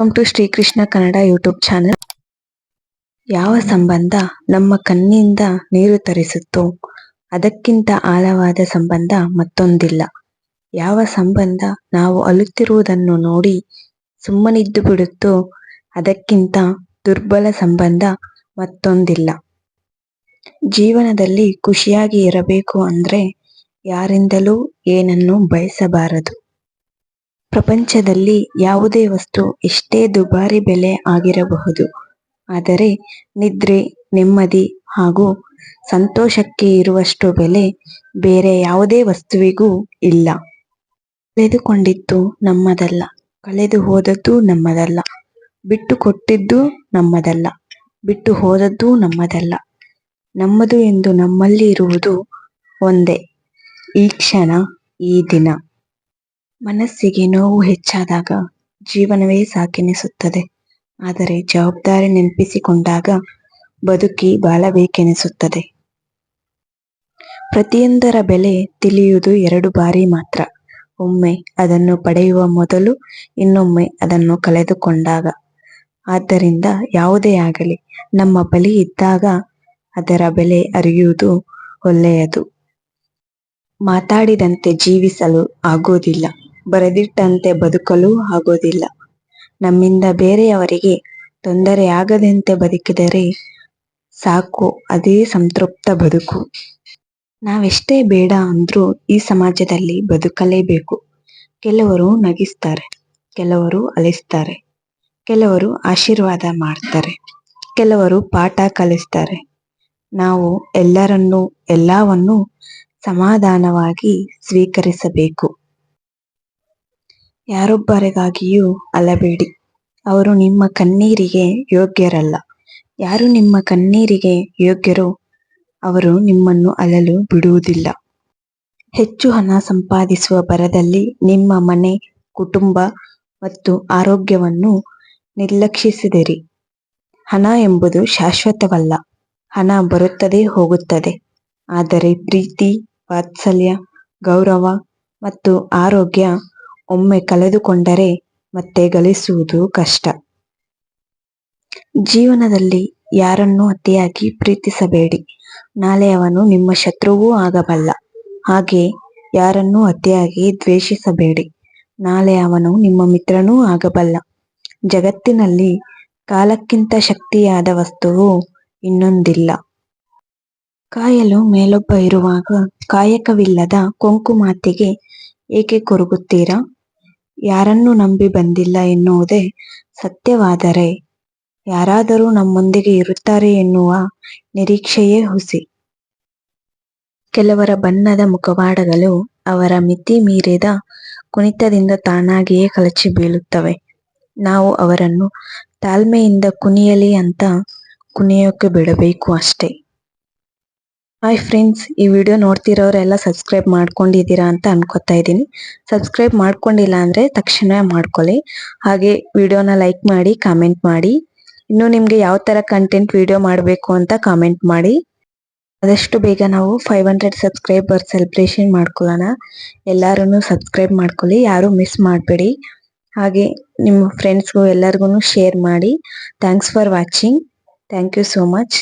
Welcome to Shrikrishna Kannada YouTube channel ಯಾವ ಸಂಬಂಧ ನಮ್ಮ ಕಣ್ಣಿಂದ ನೀರು ತರಿಸುತ್ತೋ ಅದಕ್ಕಿಂತ ಆಳವಾದ ಸಂಬಂಧ ಮತ್ತೊಂದಿಲ್ಲ. ಯಾವ ಸಂಬಂಧ ನಾವು ಅಲುತ್ತಿರುವುದನ್ನು ನೋಡಿ ಸುಮ್ಮನಿದ್ದು ಬಿಡುತ್ತೋ ಅದಕ್ಕಿಂತ ದುರ್ಬಲ ಸಂಬಂಧ ಮತ್ತೊಂದಿಲ್ಲ. ಜೀವನದಲ್ಲಿ ಖುಷಿಯಾಗಿ ಇರಬೇಕು ಅಂದ್ರೆ ಯಾರಿಂದಲೂ ಏನನ್ನು ಬಯಸಬಾರದು. ಪ್ರಪಂಚದಲ್ಲಿ ಯಾವುದೇ ವಸ್ತು ಎಷ್ಟೇ ದುಬಾರಿ ಬೆಲೆ ಆಗಿರಬಹುದು. ಆದರೆ ನಿದ್ರೆ, ನೆಮ್ಮದಿ ಹಾಗೂ ಸಂತೋಷಕ್ಕೆ ಇರುವಷ್ಟು ಬೆಲೆ ಬೇರೆ ಯಾವುದೇ ವಸ್ತುವಿಗೂ ಇಲ್ಲ. ಕಳೆದುಕೊಂಡಿದ್ದು ನಮ್ಮದಲ್ಲ, ಕಳೆದು ಹೋದದ್ದು ನಮ್ಮದಲ್ಲ, ಬಿಟ್ಟು ಕೊಟ್ಟಿದ್ದು ನಮ್ಮದಲ್ಲ, ಬಿಟ್ಟು ಹೋದದ್ದು ನಮ್ಮದಲ್ಲ. ನಮ್ಮದು ಎಂದು ನಮ್ಮಲ್ಲಿ ಇರುವುದು ಒಂದೇ, ಈ ಕ್ಷಣ, ಈ ದಿನ. ಮನಸ್ಸಿಗೆ ನೋವು ಹೆಚ್ಚಾದಾಗ ಜೀವನವೇ ಸಾಕೆನಿಸುತ್ತದೆ. ಆದರೆ ಜವಾಬ್ದಾರಿ ನೆನಪಿಸಿಕೊಂಡಾಗ ಬದುಕಿ ಬಾಳಬೇಕೆನಿಸುತ್ತದೆ. ಪ್ರತಿಯೊಂದರ ಬೆಲೆ ತಿಳಿಯುವುದು ಎರಡು ಬಾರಿ ಮಾತ್ರ. ಒಮ್ಮೆ ಅದನ್ನು ಪಡೆಯುವ ಮೊದಲು ಇನ್ನೊಮ್ಮೆ ಅದನ್ನು ಕಳೆದುಕೊಂಡಾಗ. ಆದ್ದರಿಂದ ಯಾವುದೇ ಆಗಲಿ, ನಮ್ಮ ಬಳಿ ಇದ್ದಾಗ ಅದರ ಬೆಲೆ ಅರಿಯುವುದು ಒಳ್ಳೆಯದು. ಮಾತಾಡಿದಂತೆ ಜೀವಿಸಲು ಆಗೋದಿಲ್ಲ. ಬರೆದಿಟ್ಟಂತೆ ಬದುಕಲು ಆಗೋದಿಲ್ಲ. ನಮ್ಮಿಂದ ಬೇರೆಯವರಿಗೆ ತೊಂದರೆಯಾಗದಂತೆ ಬದುಕಿದರೆ ಸಾಕು, ಅದೇ ಸಂತೃಪ್ತ ಬದುಕು. ನಾವೆಷ್ಟೇ ಬೇಡ ಅಂದ್ರೂ ಈ ಸಮಾಜದಲ್ಲಿ ಬದುಕಲೇಬೇಕು. ಕೆಲವರು ನಗಿಸ್ತಾರೆ, ಕೆಲವರು ಅಲಿಸ್ತಾರೆ, ಕೆಲವರು ಆಶೀರ್ವಾದ ಮಾಡ್ತಾರೆ, ಕೆಲವರು ಪಾಠ ಕಲಿಸ್ತಾರೆ. ನಾವು ಎಲ್ಲರನ್ನೂ, ಎಲ್ಲವನ್ನೂ ಸಮಾಧಾನವಾಗಿ ಸ್ವೀಕರಿಸಬೇಕು. ಯಾರೊಬ್ಬರಿಗಾಗಿಯೂ ಅಲಬೇಡಿ. ಅವರು ನಿಮ್ಮ ಕಣ್ಣೀರಿಗೆ ಯೋಗ್ಯರಲ್ಲ. ಯಾರು ನಿಮ್ಮ ಕಣ್ಣೀರಿಗೆ ಯೋಗ್ಯರೋ ಅವರು ನಿಮ್ಮನ್ನು ಅಲಲು ಬಿಡುವುದಿಲ್ಲ. ಹೆಚ್ಚು ಹಣ ಸಂಪಾದಿಸುವ ಭರದಲ್ಲಿ ನಿಮ್ಮ ಮನೆ, ಕುಟುಂಬ ಮತ್ತು ಆರೋಗ್ಯವನ್ನು ನಿರ್ಲಕ್ಷಿಸಿದಿರಿ. ಹಣ ಎಂಬುದು ಶಾಶ್ವತವಲ್ಲ. ಹಣ ಬರುತ್ತದೆ ಹೋಗುತ್ತದೆ. ಆದರೆ ಪ್ರೀತಿ, ವಾತ್ಸಲ್ಯ, ಗೌರವ ಮತ್ತು ಆರೋಗ್ಯ ಒಮ್ಮೆ ಕಳೆದುಕೊಂಡರೆ ಮತ್ತೆ ಗಳಿಸುವುದು ಕಷ್ಟ. ಜೀವನದಲ್ಲಿ ಯಾರನ್ನೂ ಅತಿಯಾಗಿ ಪ್ರೀತಿಸಬೇಡಿ. ನಾಳೆ ಅವನು ನಿಮ್ಮ ಶತ್ರುವೂ ಆಗಬಲ್ಲ. ಹಾಗೆ ಯಾರನ್ನೂ ಅತಿಯಾಗಿ ದ್ವೇಷಿಸಬೇಡಿ. ನಾಳೆ ಅವನು ನಿಮ್ಮ ಮಿತ್ರನೂ ಆಗಬಲ್ಲ. ಜಗತ್ತಿನಲ್ಲಿ ಕಾಲಕ್ಕಿಂತ ಶಕ್ತಿಯಾದ ವಸ್ತುವು ಇನ್ನೊಂದಿಲ್ಲ. ಕಾಯಲು ಮೇಲೊಬ್ಬ ಇರುವಾಗ ಕಾಯಕವಿಲ್ಲದ ಕೊಂಕು ಮಾತಿಗೆ ಏಕೆ ಕೊರಗುತ್ತೀರಾ? ಯಾರನ್ನು ನಂಬಿ ಬಂದಿಲ್ಲ ಎನ್ನುವುದೇ ಸತ್ಯವಾದರೆ ಯಾರಾದರೂ ನಮ್ಮೊಂದಿಗೆ ಇರುತ್ತಾರೆ ಎನ್ನುವ ನಿರೀಕ್ಷೆಯೇ ಹುಸಿ. ಕೆಲವರ ಬಣ್ಣದ ಮುಖವಾಡಗಳು ಅವರ ಮಿತಿ ಮೀರಿದ ಕುಣಿತದಿಂದ ತಾನಾಗಿಯೇ ಕಳಚಿ ಬೀಳುತ್ತವೆ. ನಾವು ಅವರನ್ನು ತಾಳ್ಮೆಯಿಂದ ಕುಣಿಯಲಿ ಅಂತ ಕುಣಿಯೋಕೆ ಬಿಡಬೇಕು ಅಷ್ಟೇ. ಹಾಯ್ ಫ್ರೆಂಡ್ಸ್ ಈ ವಿಡಿಯೋ ನೋಡ್ತಿರೋರೆಲ್ಲ ಸಬ್ಸ್ಕ್ರೈಬ್ ಮಾಡ್ಕೊಂಡಿದ್ದೀರಾ ಅಂತ ಅನ್ಕೋತಾ ಇದ್ದೀನಿ. ಸಬ್ಸ್ಕ್ರೈಬ್ ಮಾಡ್ಕೊಂಡಿಲ್ಲ ಅಂದರೆ ತಕ್ಷಣ ಮಾಡ್ಕೊಳ್ಳಿ. ಹಾಗೆ ವಿಡಿಯೋನ ಲೈಕ್ ಮಾಡಿ ಕಾಮೆಂಟ್ ಮಾಡಿ. ಇನ್ನು ನಿಮಗೆ ಯಾವ ಥರ ಕಂಟೆಂಟ್ ವಿಡಿಯೋ ಮಾಡಬೇಕು ಅಂತ ಕಾಮೆಂಟ್ ಮಾಡಿ. ಆದಷ್ಟು ಬೇಗ ನಾವು ಫೈವ್ ಹಂಡ್ರೆಡ್ ಸಬ್ಸ್ಕ್ರೈಬರ್ ಸೆಲೆಬ್ರೇಷನ್ ಮಾಡ್ಕೊಳ್ಳೋಣ. ಎಲ್ಲರೂ ಸಬ್ಸ್ಕ್ರೈಬ್ ಮಾಡ್ಕೊಳ್ಳಿ, ಯಾರು ಮಿಸ್ ಮಾಡಬೇಡಿ. ಹಾಗೆ ನಿಮ್ಮ ಫ್ರೆಂಡ್ಸ್ಗೂ ಎಲ್ಲರಿಗೂ ಶೇರ್ ಮಾಡಿ. Thanks for watching thank you so much